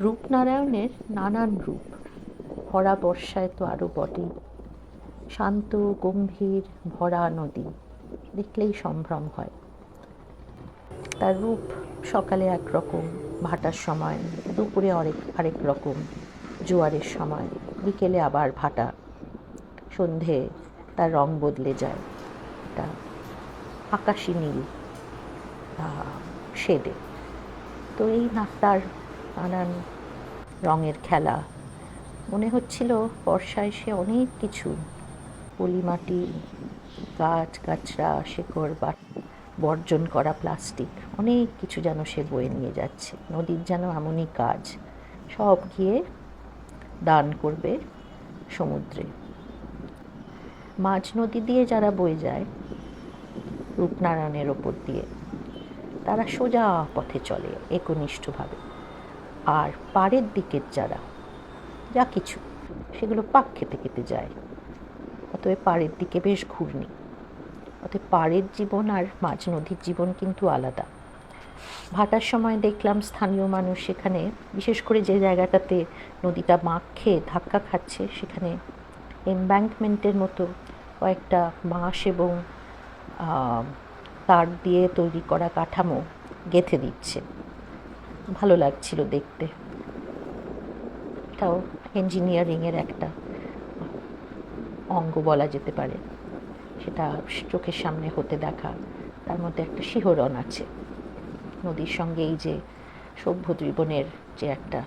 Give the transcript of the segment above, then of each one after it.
রূপনারায়ণের নানান রূপ। ভরা বর্ষায় তো আরও বটেই শান্ত, গম্ভীর, ভরা নদী। দেখলেই সম্ভ্রম হয়। তার রূপ সকালে একরকম, ভাটার সময় দুপুরে অনেক আরেক রকম, জোয়ারের সময় বিকেলে আবার ভাটা। সন্ধে তার রং বদলে যায়। একটা আকাশি নীল শেডে। তো এই নাকটার নানান রঙের খেলা। মনে হচ্ছিল বর্ষায় সে অনেক কিছু। পলিমাটি, গাছ গাছড়া শেকড় বা বর্জন করা প্লাস্টিক, অনেক কিছু যেন সে বয়ে নিয়ে যাচ্ছে। নদীর যেন এমনই কাজ। সব গিয়ে দান করবে সমুদ্রে। মাঝ নদী দিয়ে যারা বয়ে যায়, রূপনারায়ণের ওপর দিয়ে, তারা সোজা পথে চলে একনিষ্ঠভাবে। আর পাড়ের দিকের যারা, যা কিছু, সেগুলো পাক খেতে খেতে যায়। অতএব পাড়ের দিকে বেশ ঘূর্ণি। অতএব পাড়ের জীবন আর মাঝ নদীর জীবন কিন্তু আলাদা। ভাটার সময় দেখলাম স্থানীয় মানুষ সেখানে, বিশেষ করে যে জায়গাটাতে নদীটা বাঁক খেয়ে ধাক্কা খাচ্ছে, সেখানে এমব্যাঙ্কমেন্টের মতো কয়েকটা বাঁশ এবং তার দিয়ে তৈরি করা কাঠামো গেঁথে দিচ্ছে। ভালো লাগছিল দেখতে। তাও ইঞ্জিনিয়ারিংয়ের একটা অঙ্গ বলা যেতে পারে। সেটা চোখের সামনে হতে দেখা। তার মধ্যে একটা শিহরণ আছে। নদীর সঙ্গে এই যে সভ্য জীবনের যে একটা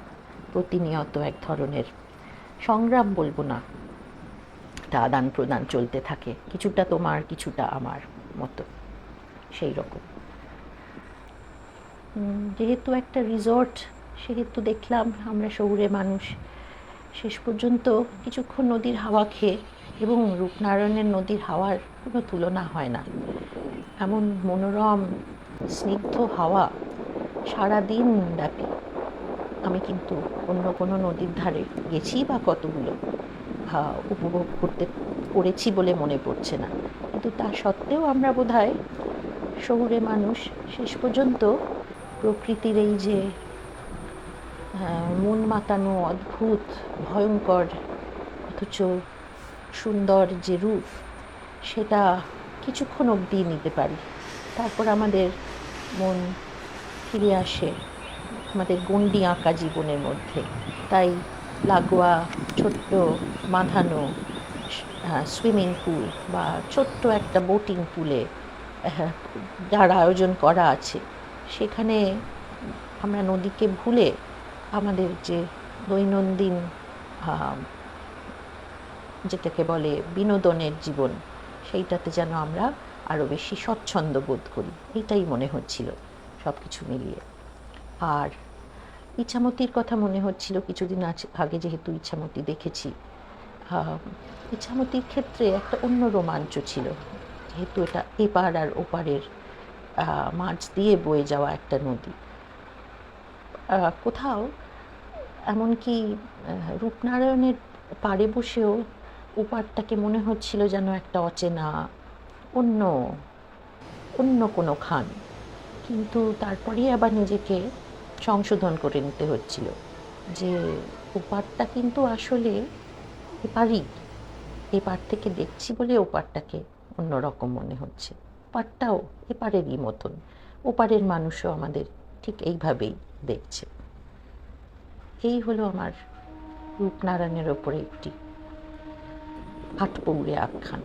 প্রতিনিয়ত এক ধরনের সংগ্রাম বলব না, তা আদান প্রদান চলতে থাকে। কিছুটা তোমার, কিছুটা আমার মতো। সেই রকম যেহেতু একটা রিসর্ট সেহেতু দেখলাম আমরা শহুরে মানুষ। শেষ পর্যন্ত কিছুক্ষণ নদীর হাওয়া খেয়ে এবং রূপনারায়ণের নদীর হাওয়ার কোনো তুলনা হয় না। এমন মনোরম, স্নিগ্ধ হাওয়া সারাদিন ব্যাপী। আমি কিন্তু অন্য কোনো নদীর ধারে গেছি বা কতগুলো উপভোগ করতে করেছি বলে মনে পড়ছে না। কিন্তু তা সত্ত্বেও আমরা বোধ হয় শহুরে মানুষ। শেষ পর্যন্ত প্রকৃতির এই যে মন মাতানো অদ্ভুত, ভয়ঙ্কর, অথচ সুন্দর যে রূপ, সেটা কিছুক্ষণ অবধি নিতে পারি। তারপর আমাদের মন ফিরে আসে আমাদের গণ্ডি আঁকা জীবনের মধ্যে। তাই লাগোয়া, ছোট্ট, বাঁধানো সুইমিং পুল বা ছোট্ট একটা বোটিং পুলে যার আয়োজন করা আছে। সেখানে আমরা নদীকে ভুলে আমাদের যে দৈনন্দিন যেটাকে বলে বিনোদনের জীবন, সেইটাতে যেন আমরা আরও বেশি স্বচ্ছন্দ বোধ করি। এইটাই মনে হচ্ছিল সব কিছু মিলিয়ে। আর ইচ্ছামতির কথা মনে হচ্ছিল, কিছুদিন আগে যেহেতু ইচ্ছামতি দেখেছি ইচ্ছামতির ক্ষেত্রে একটা অন্য রোমাঞ্চ ছিল। যেহেতু এটা এপার আর ওপারের মাছ দিয়ে বয়ে যাওয়া একটা নদী। কোথাও এমনকি রূপনারায়ণের পাড়ে বসেও ওপারটাকে মনে হচ্ছিল যেন একটা অচেনা, অন্য অন্য কোনো খান। কিন্তু তারপরেই আবার নিজেকে সংশোধন করে নিতে হচ্ছিল যে ওপারটা কিন্তু আসলে এপারই। এপার থেকে দেখছি বলে ওপারটাকে অন্যরকম মনে হচ্ছে। ওপারটাও এপারেরই মতন। ওপারের মানুষও আমাদের ঠিক এইভাবেই দেখছে। এই হলো আমার রূপনারায়ণের ওপরে একটি আটপৌরে আখ্যান।